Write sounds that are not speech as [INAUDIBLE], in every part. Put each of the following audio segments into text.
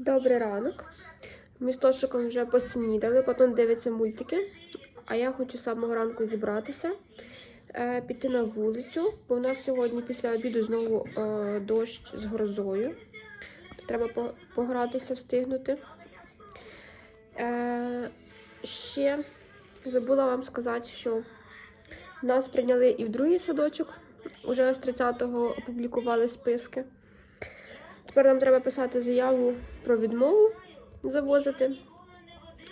Добрий ранок. Ми з Тошиком вже поснідали, потім дивиться мультики. А я хочу з самого ранку зібратися, е, піти на вулицю, бо в нас сьогодні після обіду знову е, дощ з грозою. Треба по- погратися, встигнути. Е, ще забула вам сказати, що нас прийняли і в другий садочок. Уже з 30-го опублікували списки. Тепер нам треба писати заяву про відмову завозити,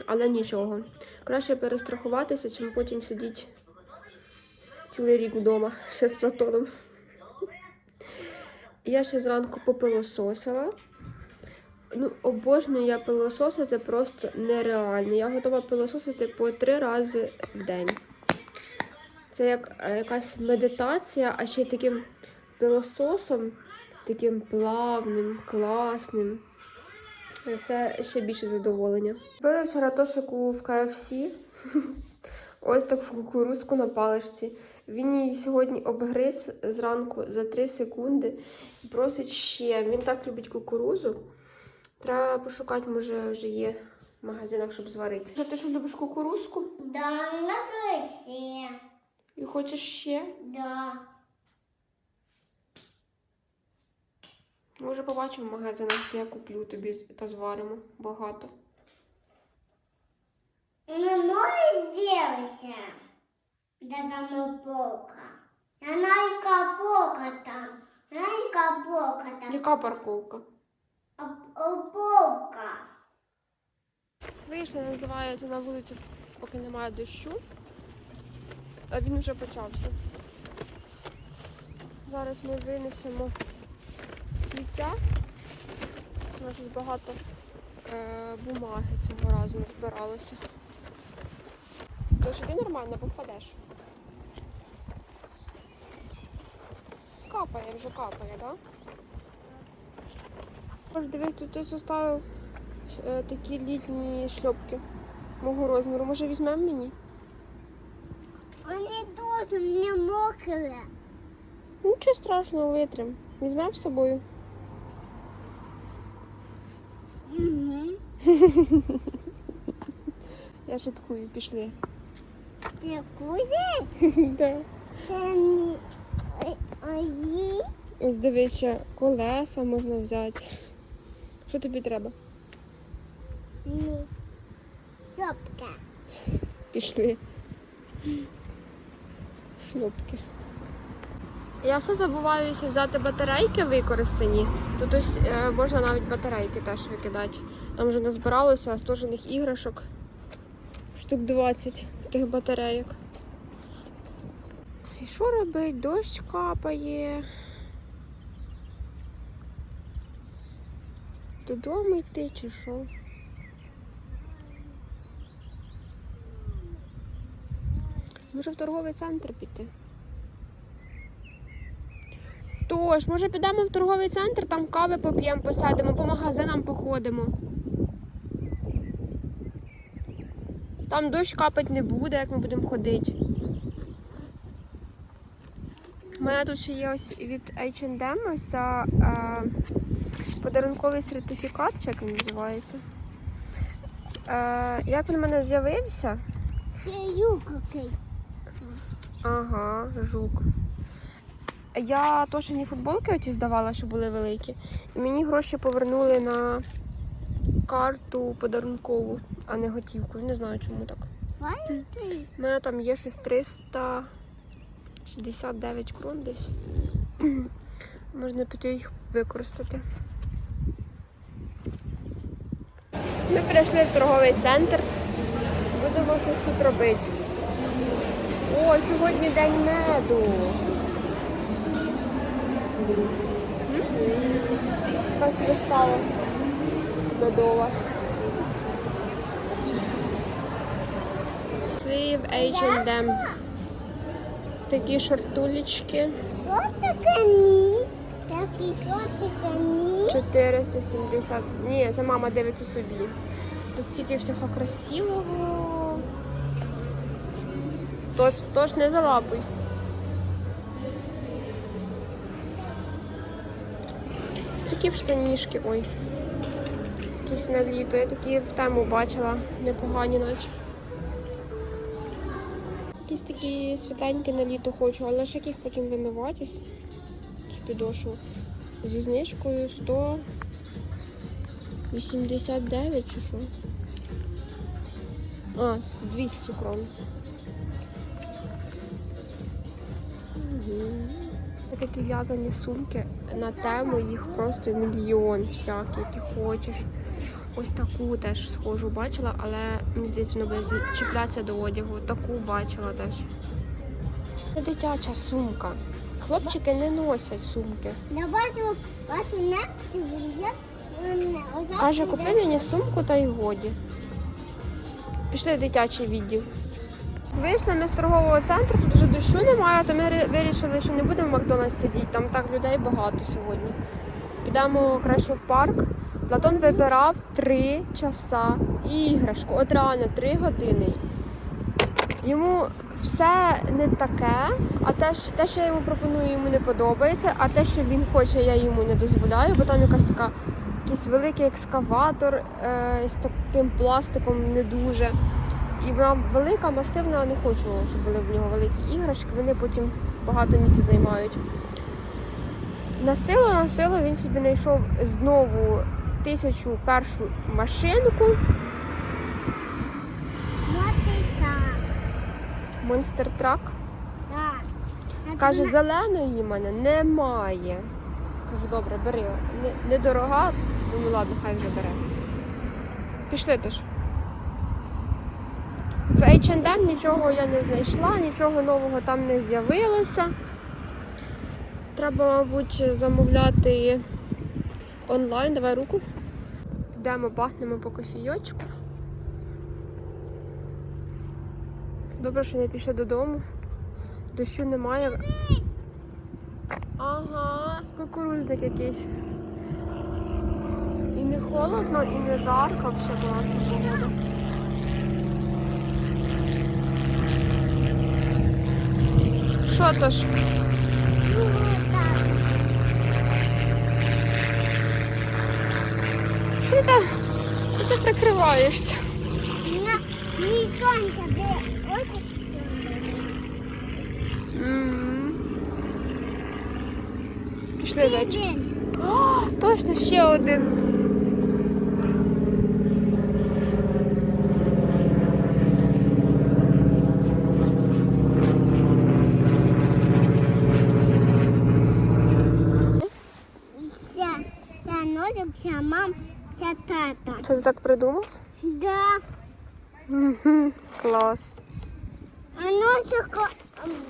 але нічого. Краще перестрахуватися, чим потім сидіти цілий рік вдома ще з Платоном. Я ще зранку попилососила. Ну, обожнюю я пилососити просто нереально. Я готова пилососити по три рази в день. Це як е, якась медитація, а ще й таким пилососом, таким плавним, класним. Це ще більше задоволення. Купила вчора тошику в KFC. Ось так в кукурузку на паличці. Він її сьогодні обгриз зранку за 3 секунди і просить ще. Він так любить кукурузу. Треба пошукати, може, вже є в магазинах, щоб зварити. Що ти що любиш кукурузку? Да, на все. І хочеш ще? Да. Може, побачимо в магазинах, я куплю тобі та зваримо багато. Ну, мой девочка. Да там полка. Она полка там. Она полка там. Яка парковка? А, а. Вийшли, називається на вулицю, поки немає дощу. А він вже почався. Зараз ми винесемо сміття. У нас багато е, бумаги цього разу не збиралося. Тож ти нормально попадеш. Капає, вже капає, так? Да? Може, дивись, тут хтось оставив е, такі літні шльопки мого розміру. Може візьмемо мені? Они тоже мне мокрые. Нічого страшного, витрим. Візьмемо з собою. Угу. Я шуткую, пішли. Ты кудешь? [LAUGHS] Да. Сами. Ой, Ось дивися, колеса можна взяти. Що тобі треба? не. Сопка. Пішли. Шльопки. Я все забуваюся взяти батарейки використані. Тут ось е, можна навіть батарейки теж викидати. Там вже назбиралося стожених іграшок. Штук 20 тих батарейок. І що робить? Дощ капає. Додому йти чи що? Може в торговий центр піти? Тож, може підемо в торговий центр, там кави поп'ємо, посядемо, по магазинам походимо. Там дощ капать не буде, як ми будемо ходити. У мене тут ще є ось від H&M ось ця, е, подарунковий сертифікат, чи як він називається. Е, як він в мене з'явився? Ты какой. Ага, жук. Я тошені футболки оці здавала, що були великі. І мені гроші повернули на карту подарункову, а не готівку. Не знаю, чому так. У мене там є щось 369 крон десь. [CLEARS THROAT] Можна піти їх використати. Ми прийшли в торговий центр. Будемо щось тут робити. О, сьогодні день меду. Якась вистава медова. Пішли в H&M. Такі шортулечки. Вот они. Такие вот они. 470. Ні, це мама дивиться собі. Тут стільки всього красивого. Тож, тож не залапуй. Такі б ой. якісь на літо. Я такі в тему бачила, непогані наче. Якісь такі світленькі на літо хочу, але ж яких потім вимиватись з підошву. Зі знижкою 189 чи що? А, 200 крон. Мгм. Такі в'язані сумки на тему, їх просто мільйон всяких, які хочеш. Ось таку теж схожу бачила, але мені здається, вона буде чіплятися до одягу. Таку бачила теж. Це дитяча сумка. Хлопчики не носять сумки. Я бачу, бачу Каже, купи мені сумку та й годі. Пішли в дитячий відділ. Вийшли ми з торгового центру, тут вже дощу немає, то ми вирішили, що не будемо в Макдональдс сидіти, там так людей багато сьогодні. Підемо краще в парк. Платон вибирав три часа іграшку. От реально три години. Йому все не таке, а те, що- те, що я йому пропоную, йому не подобається, а те, що він хоче, я йому не дозволяю, бо там якась така якийсь великий екскаватор е, з таким пластиком не дуже. І вона велика, масивна, не хочу, щоб були в нього великі іграшки, вони потім багато місця займають. На силу, на силу він собі знайшов знову тисячу першу машинку. Monster Truck. Каже, зеленої в мене немає. Кажу, добре, бери. Недорога, думаю, ладно, хай вже бере. Пішли тож. В H&M нічого я не знайшла, нічого нового там не з'явилося. Треба, мабуть, замовляти онлайн. Давай руку. Йдемо, бахнемо по кофійочку. Добре, що не пішли додому. Дощу немає. Ага, кукурузник якийсь. І не холодно, і не жарко, все класна погода. Що то ж? Що ти, там- що ти прикриваєшся? На, не сонце, бо ось М. Пішли зайчик. один. О, точно ще один. Ця мам, ця тата. Це ти так придумав? Да. Мгм, [LAUGHS] Клас. А ножик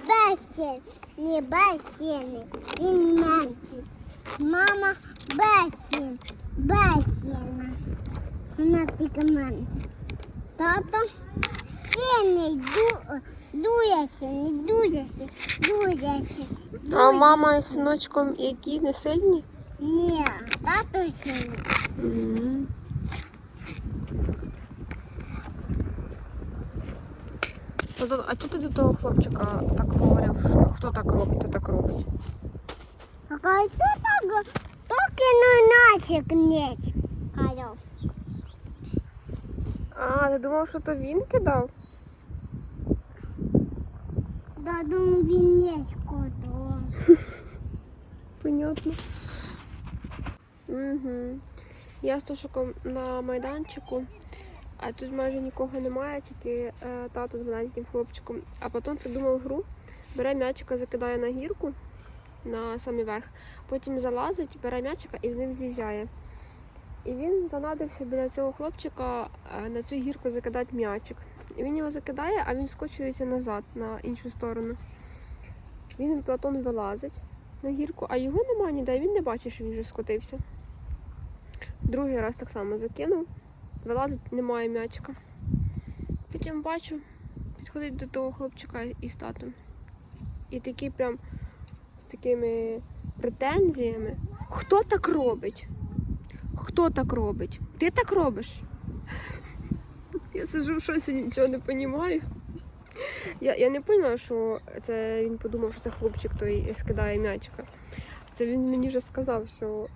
бесін. Не бесін. Він менший. Мама бесін. Бесіна. Вона тільки менша. Тато сильний, ду, дується, не дується, дується. А мама із синочком які не сильні? Ні, тато сильний. Ну, то- А чого ти до того хлопчика так говорив? що Хто так робить, хто так робить? А каже, хто так? Тільки на носик нет. Казав. А, ти думав, що то він кидав? Да, думаю, він не шкодував. [LAUGHS] Понятно. Угу. Я з Тошиком на майданчику, а тут майже нікого немає, тільки е, тато з маленьким хлопчиком. А потім придумав гру, бере м'ячика, закидає на гірку на самий верх, потім залазить, бере м'ячика і з ним з'їжджає. І він занадився біля цього хлопчика е, на цю гірку закидати м'ячик. І він його закидає, а він скочується назад на іншу сторону. Він Платон вилазить на гірку, а його немає ніде, він не бачить, що він вже скотився. Другий раз так само закинув, вилазить, немає м'ячика. Потім бачу, підходить до того хлопчика із татом. І такий прям з такими претензіями. Хто так робить? Хто так робить? Ти так робиш? Я сижу в шоці, нічого не розумію. Я, я не поняла, що це він подумав, що це хлопчик той скидає м'ячика. Це він мені вже сказав, що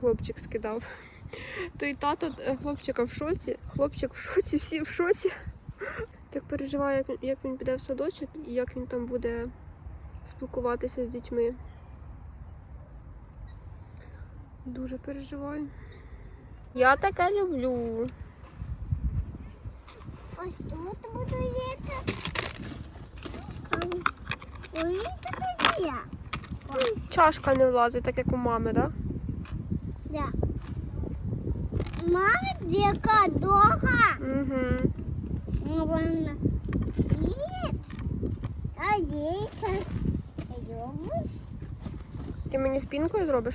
хлопчик скидав. Той тато е, хлопчика в шоці, хлопчик в шоці, всі в шоці. Так переживаю, як, він- як він піде в садочок і як він там буде спілкуватися з дітьми. Дуже переживаю. Я таке люблю. Ось тут буду їсти. Ой, тут є. Чашка не влазить, так як у мами, так? да. Мама дика довга. Угу. Ну, вона їсть. А їй зараз робиш? Ти мені спінкою зробиш?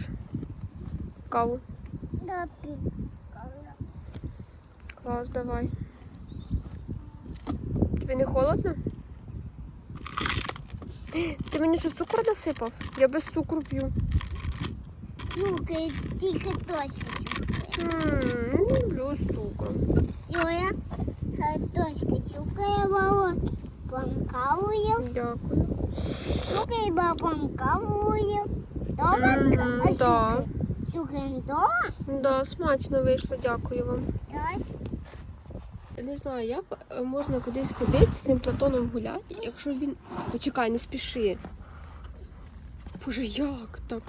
Каву. Да, пі- Клас, давай. Тобі не холодно? Ти мені що цукор насипав? Я без цукру п'ю. Слухай, тільки Не люблю з цукром. Соя, картошка, шукає баба, помкавую, Дякую. шукає баба, Мгм, а да. шукай? Дома? Да, смачно вийшло, дякую вам. Не знаю, як е, можна кудись ходити з цим Платоном гуляти, якщо він. Почекай, не спіши. Боже, як так?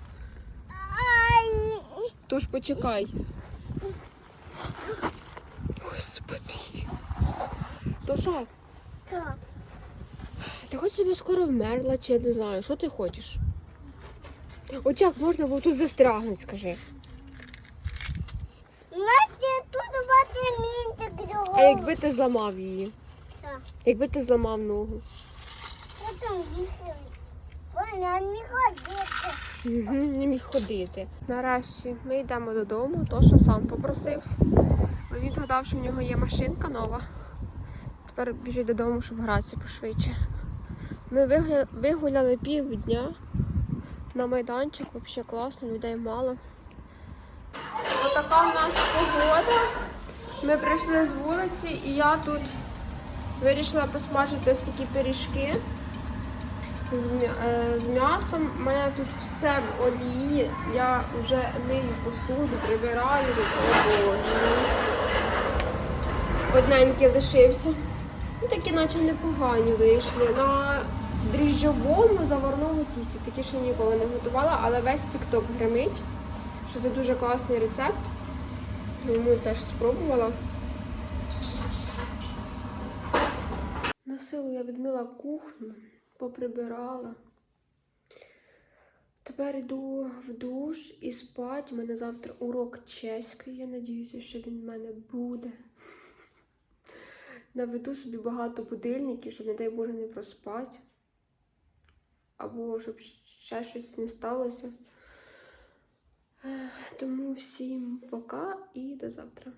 Тож почекай. Господи. Тоша, так. ти хочеш собі скоро вмерла, чи я не знаю, що ти хочеш? От як можна було тут застрягнути, скажи. Настя, тут бати мінтик другого. А якби ти зламав її? Так. Якби ти зламав ногу? Потім їхали. Вона не ходить. Не міг ходити. Нарешті ми йдемо додому, Тоша сам попросився. Бо він згадав, що в нього є машинка нова. Тепер біжить додому, щоб гратися пошвидше. Ми вигуля- вигуляли півдня на майданчику, взагалі класно, людей мало. Отака в нас погода. Ми прийшли з вулиці і я тут вирішила посмажити ось такі пиріжки е, з м'ясом. У мене тут все в олії. Я вже мию посуду, прибираю. О боже. Одненький лишився. Ну, такі наче непогані вийшли. На дріжджовому заварному тісті. Такі ще ніколи не готувала, але весь тік-ток гримить, що це дуже класний рецепт. Тому теж спробувала. На силу я відмила кухню, поприбирала. Тепер йду в душ і спать. У мене завтра урок чеської. Я надіюся, що він в мене буде. Наведу собі багато будильників, щоб, не дай Боже, не проспати. Або щоб ще щось не сталося. Тому всім пока і до завтра.